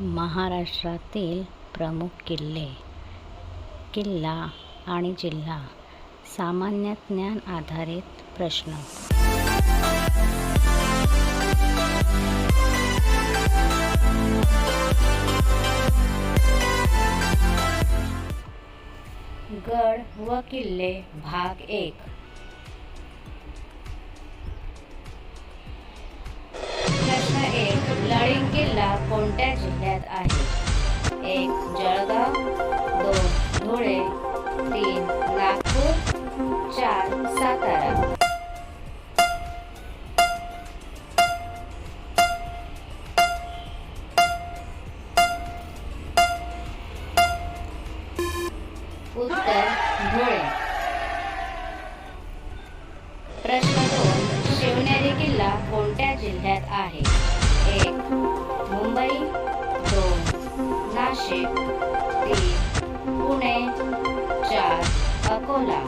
महाराष्ट्रातील प्रमुख किल्ले किल्ला आणि जिल्हा सामान्य ज्ञान आधारित प्रश्न. गड व किल्ले भाग एक. जिल्हा कोणत्या जिल्ह्यात आहे. एक जळगाव दोन धुळे तीन नागपूर चार सातारा. उत्तर धुळे. नाशिक तीन पुणे चार अकोला.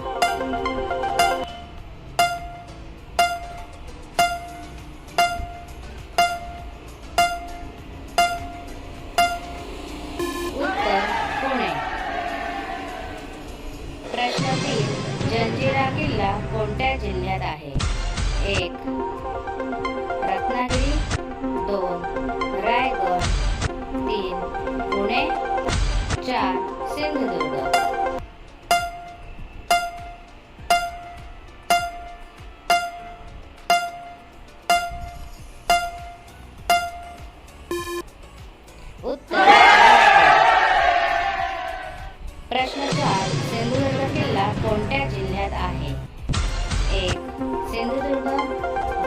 उत्तर पुणे प्रश्न तीन जंजिरा किल्ला कोणत्या जिल्ह्यात आहे? एक रत्नागिरी. दोन चार सिंधुदुर्ग उत्तर प्रश्न चार सिंधुदुर्ग किल्ला कोणत्या जिल्ह्यात आहे एक सिंधुदुर्ग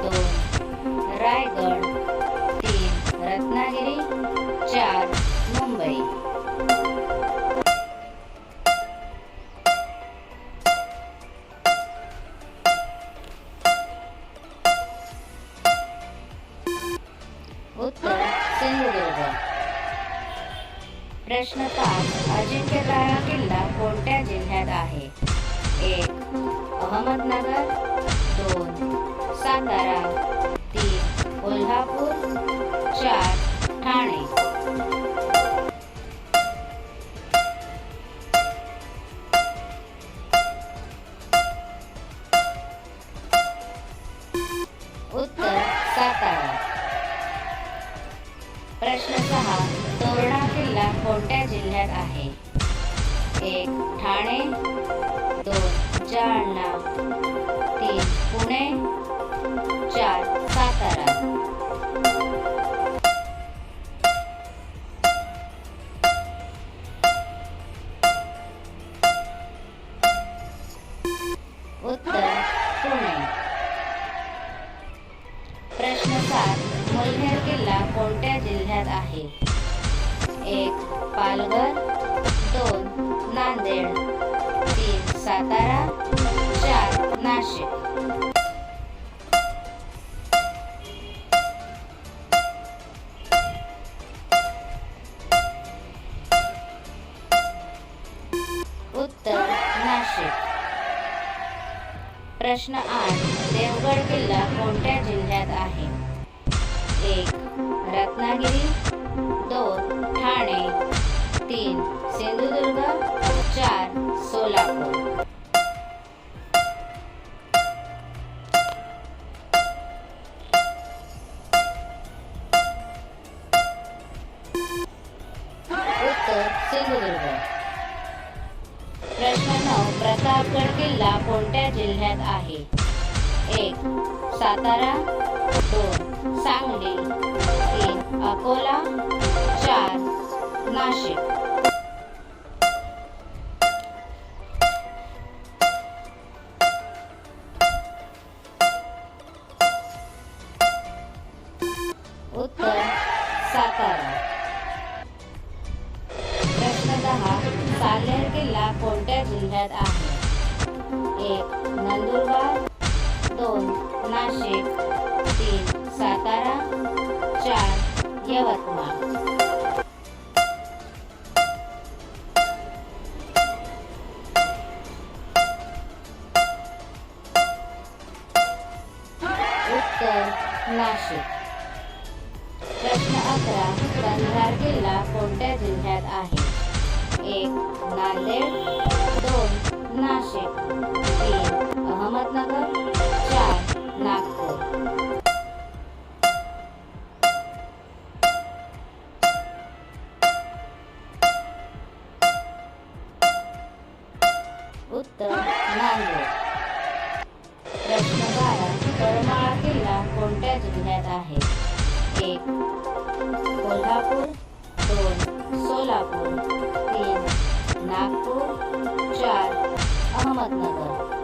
दोन रायगड उत्तर सिंधुदुर्ग. प्रश्न पाच अजिंक्यतारा किल्ला कोणत्या जिल्ह्यात आहे? एक अहमदनगर. दोन सातारा. तीन कोल्हापूर. चार ठाणे. प्रश्न सहा तोरणा किल्ला कोणत्या जिल्ह्यात आहे? एक ठाणे दोन जालना तीन पुणे चार सातारा. उत्तर पुणे. प्रश्न सात मुलनेर आहे. एक पालघर दोन नांदेड तीन सातारा चार नाशिक. उत्तर नाशिक. प्रश्न आठ देवगड किल्ला कोणत्या जिल्ह्यात आहे? रत्नागिरी दोन ठाणे तीन सिंधुदुर्ग चार सोलापूर. उत्तर सिंधुदुर्ग. प्रश्न नऊ प्रतापगड किल्ला कोणत्या जिल्ह्यात आहे? एक सातारा दोन सांगली अकोला चार नाशिक. उत्तर सातारा. प्रश्न दहा साल्हेर किल्ला कोणत्या जिल्ह्यात आहे? एक नंदुरबार दोन नाशिक तीन सातारा चार यवतमाळ उत्तर नाशिक. प्रश्न अकरा कंधार किल्ला कोणत्या जिल्ह्यात आहे? एक नांदेड दोन नाशिक तीन अहमदनगर चार नागपूर. तर नांदेड प्रश्न बारा करमाळा किल्ला कोणत्या जिल्ह्यात आहे? एक कोल्हापूर दोन सोलापूर तीन नागपूर चार अहमदनगर.